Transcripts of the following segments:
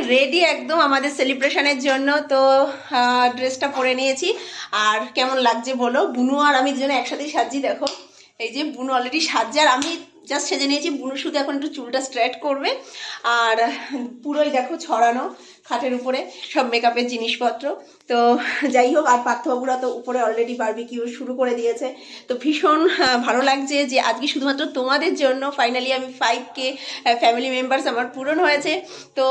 Ready একদম আমাদের সেলিব্রেশনের জন্য। তো ড্রেসটা পরে নিয়েছি। আর কেমন লাগছে বলো? বুনু আর আমি দুজনে একসাথেই সাজি দেখো। এই যে, বুনু অলরেডি সাজছে। আর আমি জাস্ট সেজে নিয়েছি, বুনু শুধু এখন একটু চুলটা স্ট্রেট করবে। আর পুরোই দেখো ছড়ানো খাটের উপরে, সব মেকআপের জিনিসপত্র। তো যাই হোক, আর পার্থবাবুরা তো উপরে অলরেডি বারবিকিউ শুরু করে দিয়েছে। তো ভীষণ ভালো লাগছে যে আজকে শুধুমাত্র তোমাদের জন্য ফাইনালি আমি ফাইভ কে ফ্যামিলি মেম্বার্স আমার পূরণ হয়েছে। তো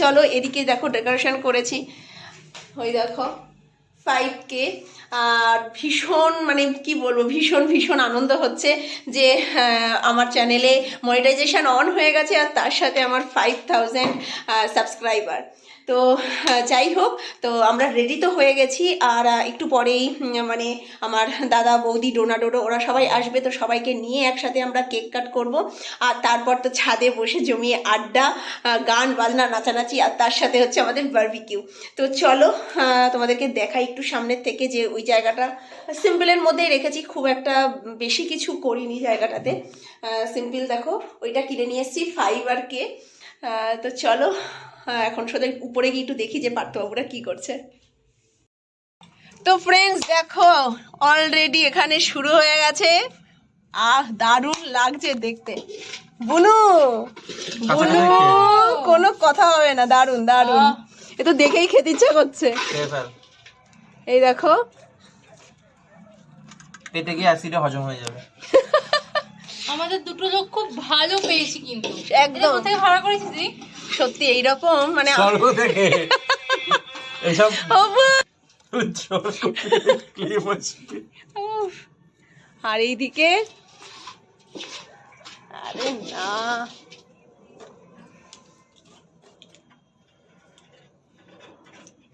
চলো এদিকে দেখো ডেকোরেশন করেছি। ওই দেখো। ফাইভ কে আর ভীষণ মানে কি বলব, ভীষণ ভীষণ আনন্দ হচ্ছে যে আমার চ্যানেলে মনিটাইজেশান অন হয়ে গেছে আর তার সাথে আমার ফাইভ থাউজেন্ড সাবস্ক্রাইবার তো যাই হোক তো আমরা রেডি তো হয়ে গেছি। আর একটু পরেই মানে আমার দাদা বৌদি ডোনা ডোডো ওরা সবাই আসবে তো সবাইকে নিয়ে একসাথে আমরা কেক কাট করব। আর তারপর তো ছাদে বসে জমিয়ে আড্ডা গান বাজনা নাচানাচি আর তার সাথে হচ্ছে আমাদের বারবিকিউ তো চলো তোমাদেরকে দেখাই একটু সামনের থেকে যে ওই জায়গাটা। সিম্পলের মধ্যেই রেখেছি খুব একটা বেশি কিছু করিনি জায়গাটাতে। সিম্পল দেখো ওইটা কিনে নিয়ে এসেছি ফাইভ আর কে আহ, তো চলো এখন সোজা উপরে গিয়ে একটু দেখি যে পার্থবাবুরা কি করছে। তো ফ্রেন্ডস দেখো অলরেডি এখানে শুরু হয়ে গেছে। আহ দারুণ লাগছে দেখতে। বুনু বুনু কোনো কথা হবে না দারুণ দারুণ। এ তো দেখেই খেতে ইচ্ছা করছে। এই দেখো। পেটে গিয়ে অ্যাসিডে হজম হয়ে যাবে। আমাদের দুটো লোক খুব ভালো পেয়েছি কিন্তু। একদম। কোথায় ভাড়া করেছিস তুই? সত্যি এইরকম মানে থেকে এসব। আর এইদিকে? আরে না।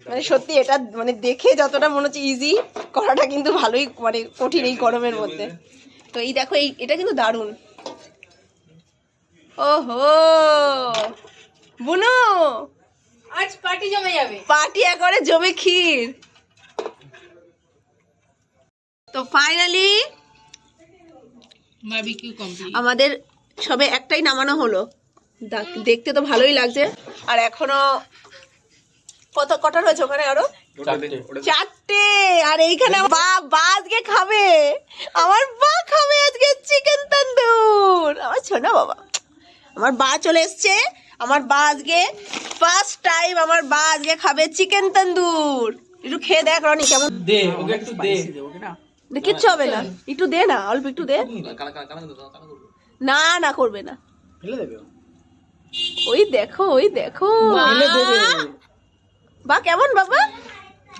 মানে সত্যি এটা মানে দেখে যতটা মনে হচ্ছে ইজি করাটা কিন্তু ভালোই মানে কঠিন এই গরমের মধ্যে। তো এই দেখো এই এটা কিন্তু দারুণ। ওহো! বুনু! আজ পার্টি জমে যাবে। পার্টি করে জমে ক্ষীর। তো ফাইনালি বারবিকিউ কমপ্লিট আমাদের সবে একটাই নামানো হলো। দেখ- দেখতে তো ভালোই লাগছে। আর এখনও কত কটা রয়েছে ওখানে আরও? চারটে। আর এইখানে বা বা আজকে খাবে। আমার বা খাবে আজকে চিকেন তন্দুর। আমার শোনা বাবা। আমার বা চলে এসছে। আমার বা আজকে ফার্স্ট টাইম আমার বা আজকে খাবে চিকেন তন্দুর। একটু খেয়ে দেখ রনি কেমন। দে ওকে একটু দে। না, কিচ্ছু হবে না। একটু দে না অল্প একটু দে। না না করবে না। ফেলে দেবে ওই দেখো ওই দেখো। বা কেমন বাবা?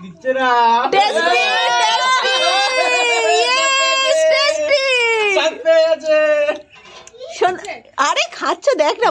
দিচ্ছে না। টেস্টি টেস্টি ইয়েস টেস্টি পেয়ে গেছে শোন আরে খাচ্ছে দেখ না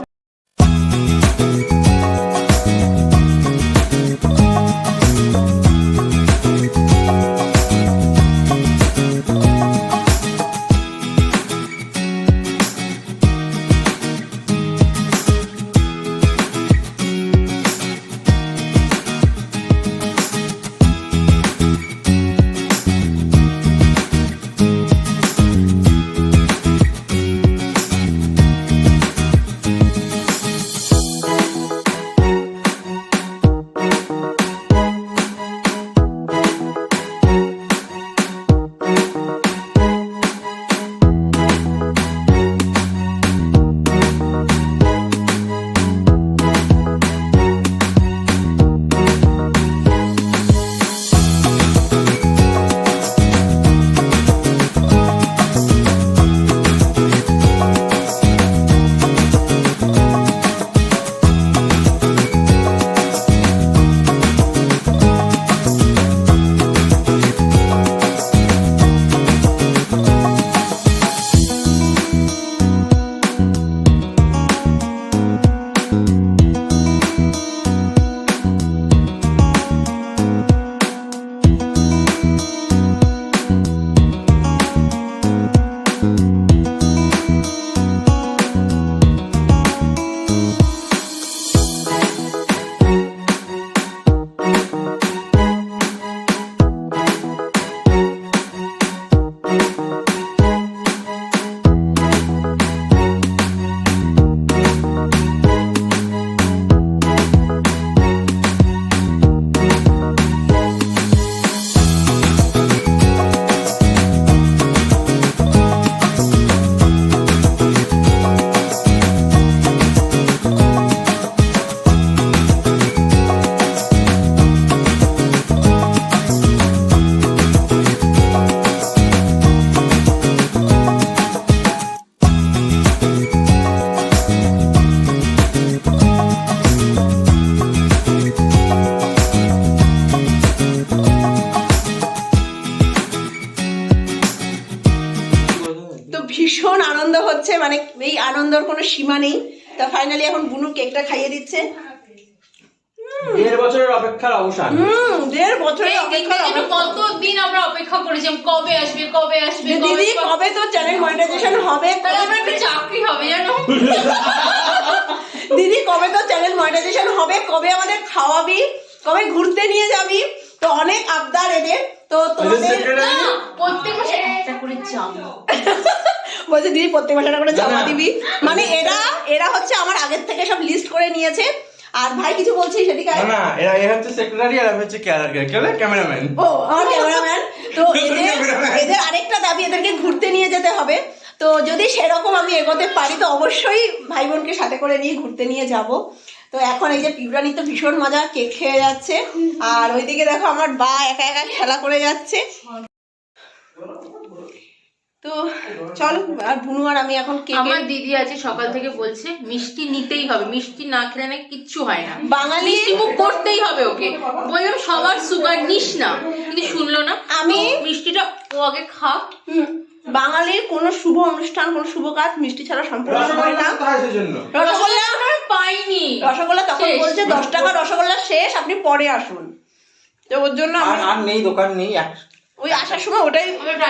হচ্ছে মানে এই আনন্দর কোনো সীমা নেই। তা ফাইনালি এখন বুনু কেকটা খাইয়ে দিচ্ছে। দেড় বছরের অপেক্ষার অবসান। হুম দেড় বছরের অপেক্ষার দিনটার জন্য অপেক্ষা। কতদিন আমরা অপেক্ষা করেছি? কবে আসবে কবে আসবে দিদি কবে- কবে তো চ্যানেল মনিটাইজেশন হবে? তাহলে আমার একটা চাকরি হবে জানো? দিদি কবে তো চ্যানেল মনিটাইজেশন হবে? কবে আমাদের খাওয়াবি? কবে ঘুরতে নিয়ে যাবি? তো অনেক আবদার এদের। তো তোমাদের না প্রত্যেক মাসে একটা করে যাব বলছে দিদি প্রত্যেক মাসে একটা করে জমা। দিবি। মানে এরা এরা হচ্ছে আমার আগের থেকে সব লিস্ট করে নিয়েছে। আর ভাই কিছু বলছিস সেদিকে। না না এরা এরা হচ্ছে সেক্রেটারি আর আমি হচ্ছে ক্যামেরাম্যান ও আমার ক্যামেরাম্যান তো এদের এদের আরেকটা দাবি এদেরকে ঘুরতে নিয়ে যেতে হবে। তো যদি সেরকম আমি এগোতে পারি তো অবশ্যই ভাই বোনকে সাথে করে নিয়ে ঘুরতে নিয়ে যাব। তো এখন এই যে পিউরানি তো ভীষণ মজা কেক খেয়ে যাচ্ছে। আর ওইদিকে দেখো আমার বা একা একা খেলা করে যাচ্ছে। তো চলো আর বুনু আর আমি এখন কেক আমার দিদি আছে সকাল থেকে বলছে মিষ্টি নিতেই হবে মিষ্টি না খেলে না কিচ্ছু হয় না। বাঙালি মুখ করতেই হবে ওকে। বললাম সবার সুগার নিস না। কিন্তু শুনলো না। আমি- মিষ্টিটা ও আগে খা হুম, বাঙালির কোনো শুভ অনুষ্ঠান কোনো শুভ কাজ মিষ্টি ছাড়া সম্পূর্ণ হয় না। রসগোল্লা পাইনি রসগোল্লা তখন বলছে দশ টাকা রসগোল্লা শেষ আপনি পরে আসুন। তো ওর জন্য আর আর নেই দোকান নেই ওই আসার সময় ওটাই আমরা